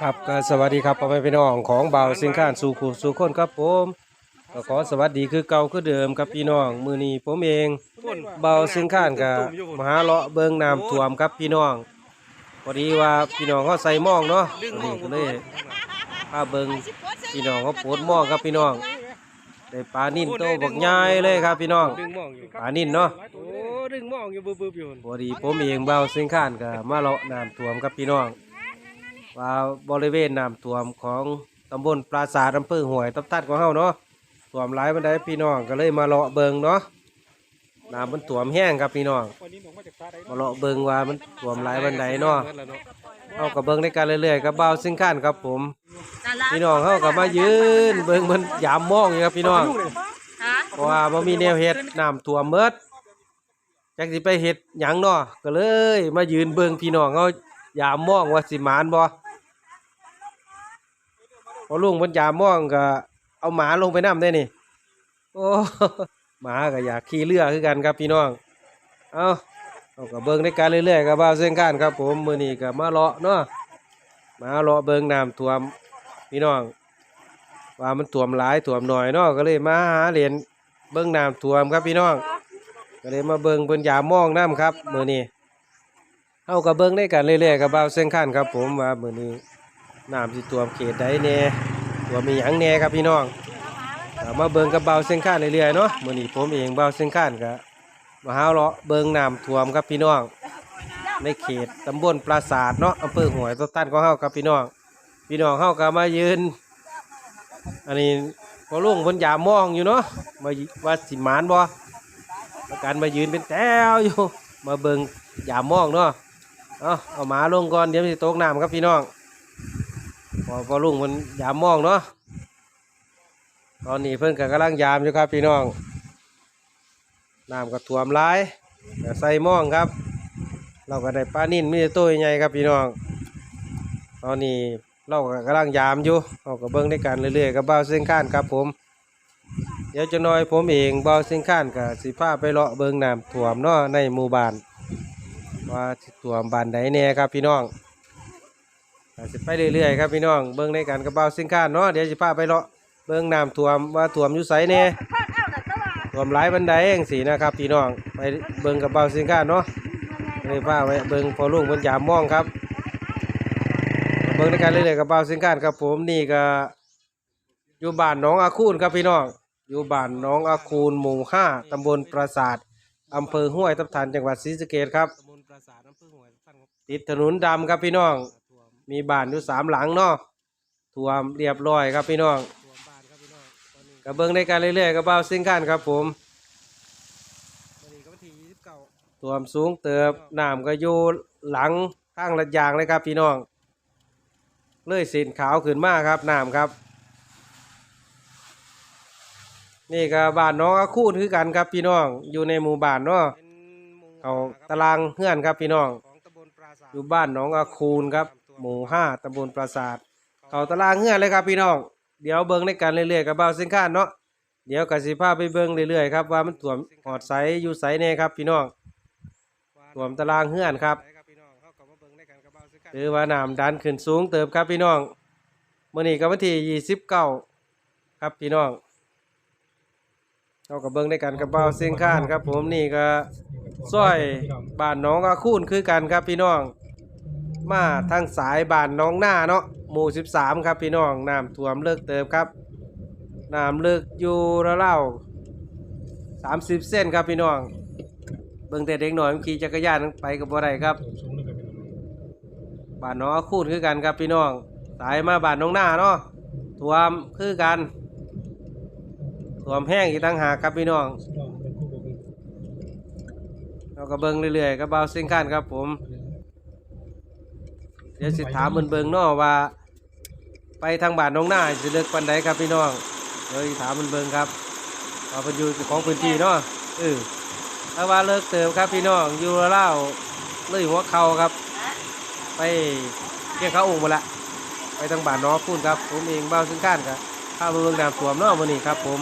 ครับก็สวัสดีครับพ่อแม่พี่น้องของเบาสิงค้านสู่ขู่สู่คนครับผมก็ขอสวัสดีคือเก่าคือเดิมครับพี่น้องมือนี้ผมเองเบาสิงค้านกับมหาเลาะเบิงน้ำท่วมครับพี่น้องพอดีว่าพี่น้องเขาใส่หม้องเนาะวันนี้ก็เลยพาเบิงพี่น้องเขาปวดหม้องครับพี่น้องได้ปลานิ่นโตบักใหญ่เลยครับพี่น้องดึงมองอยู่ปลานิ่นเนาะโอ้ดึงมองอยู่บึบๆอยู่พอดีผมเองเบาสิงค้านกับมาเลาะน้ำท่วมครับพี่น้อง ว่าบริเวณน้ำท่วมของตำบลปราสาทอำเภอห้วยตับทัดของเฮาเนาะท่วมหลายบันไดพี่น้องก็เลยมาเลาะเบิงเนาะน้ำมันท่วมแห้งครับพี่น้องมาเลาะเบิงว่ามันท่วมหลายบันไดเนาะเฮาก็เบิงในการเรื่อยๆกับเบาซิ่งข้นครับผม พี่น้องเฮาก็มายืนเบิงมันยามมองอยู่ครับพี่น้องเพราะว่าบ่มีแนวเฮ็ดน้ำท่วมเมิดจักสิไปเฮ็ดหยังเนาะก็เลย มายืนเบิงพี่น้องเฮายามมองว่าสิมานบ่ พอลุงเพิ่นยามมองก็เอาหมาลงไปน้ำได้นี่ โอ้หมาก็อยากขี่เรือคือกันครับพี่น้อง เอาเอาก็เบิ่งในการเรื่อยๆกับบ่าวเส้นก้านครับ ผมมือนี้ก็มาเลาะเนาะมาเลาะเบิ่งน้ำท่วมพี่น้อง ว่ามันท่วมหลายท่วมหน่อยเนาะก็เลยมาหาเหรียญเบิ่งน้ำท่วมครับพี่น้อง ก็เลยมาเบิ่งเพิ่นยามมองน้ำครับมือนี้เฮาก็เบิ่งได้กันเรื่อยๆกับบ่าวเส้นก้านครับ ผมว่ามือนี้ น้ำสิท่วเขตใดแน่ท่วมีหยังแน่ครับพี่น้องก็มาเบิ่งกับเบาเส้นข้านเรื่อยๆเนาะมื้อนี้ผมเองเบาเส้นข้านก็มาหาเลาะเบิ่งน้ำท่วมครับพี่น้อง ในเขตตำบลปราสาทเนาะอำเภอห้วยต้นตันของเฮาครับพี่น้อง พี่น้องเฮาก็มายืน อันนี้พอลุงพิ่นยามมองอยู่เนาะมาว่าสิหมานบ่ประกันมายืนเป็นแถวอยู่ มาเบิ่งยามมองเนาะเอาเอาหมาลงก่อนเดี๋ยวมันสิตกน้ำครับพี่น้อง พอพอลุงเพิ่นยามมองเนาะตอนนี้เพิ่นก็กำลังยามอยู่ครับพี่น้องน้ำก็ท่วมหลายใส่ม่องครับ เราก็ได้ปลานิ่นมีต่ตัวใหญ่ครับพี่น้อง ตอนนี้เราก็กำลังยามอยู่เราก็เบิ่งในการเรื่อยๆกับเบ้าเส้นข้านครับผม เดี๋ยวจะน้อยผมเองเบ้าเส้นข้านกับสิพาไปเลาะเบิ่งน้ำท่วมเนาะในหมู่บ้านว่าสิท่วมบ้านใดแน่ครับพี่น้อง สิไปเรื่อยๆครับพี่น้องเบิ่งในการกับเบ้าส้นข้านเนาะเดี๋ยวสิพาไปเลาะเบิ่งน้ำท่วมว่าท่วมอยู่ไสแน่ท่วมหลายบันไดเองสินะครับพี่น้องไปเบิ่งกับเบาสินค้าเนาะเลยพาไว้เบิ่งพอลุงเพิ่นยามมองครับ เบิ่งในการเรื่อยๆกับเบาสินค้าครับผมนี่ก็อยู่บ้านหนองอาคูนครับพี่น้องอยู่บ้านหนองอาคูนหมู่ห้าตำบลปราสาทอำเภอห้วยทับทันจังหวัดศรีสะเกษครับติดถนนดำครับพี่น้อง มีบ้านอยู่สามหลังเนาะท่วมเรียบร้อยครับพี่น้องกับเบิ้งในการเรื่อยๆกับเบาซิ่งกันครับผมตัวมสูงเติบน้ำก็อยู่หลังข้างระยางเลยครับพี่น้องเลยสินขาวขึ้นมาครับน้ำครับ นี่ก็บ้านน้องอาคูนคือกันครับพี่น้อง อยู่ในหมู่บ้านเนาะเขาตารางเฮือนครับพี่น้อง อยู่บ้านหน้องอาคูนครับ หมู่ห้าตำบลปราสาท เขาตารางเฮือนเลยครับพี่น้อง เดี๋ยวเบิ่งในการเรื่อยๆกับเบาเส้นข้านเนาะ เดี๋ยวกสิพาไปเบิ่งเรื่อยๆครับว่ามันถ่วมหอดใสอยู่ใสแน่ครับพี่น้องถ่วมตารางเฮือนครับหรือว่าน้ำดันขึ้นสูงเติบครับพี่น้องมื้อนี้ก็วันที่ยี่สิบเก้าครับพี่น้องเรากับเบิ่งในกันกับเบาเส้นข้านครับ ผมนี่ก็ซอยบ้านน้องอาคูนคือกันครับพี่น้อง มาทางสายบ้านหน้องหน้าเนาะหมู่สิบสามครับพี่น้องน้ำท่วมเลิกเติบครับน้ำลึกอยู่ราวๆสามสิบเส้นครับพี่น้อง เบิ่งแต่เด็กหน่อยมันขี่จักรยานไปกับบ่ได้ครับบ้านน้องอาคูนคือกันครับพี่น้องสายมาบ้านน้องหน้าเนาะท่วมคือกันท่วมแห้งอีกต่างหากครับพี่น้องเราก็เบิ่งเรื่อยๆกับเบาซิงคันครับผม เดี๋ยวสิถามเบิ่งเบิ่งเนาะว่า ไปทางบ้านน้องหน้าจะเลือกปันใดครับพี่น้องเดี๋ยวสิถามเบิ่งเบิ่งครับว่าเป็นอยู่ของพื้นที่เนาะเออถ้าว่าเลิกเติมครับพี่น้องอยู่เล่าเลยหัวเข่าครับ ไปเกี่ยงเขาองค์มาละไปทางบ้านน้องพูนครับ ผมเองเบ้าซึ่งก้านครับข้าวเมืองน้ำท่วมเนาะวันนี้ครับผม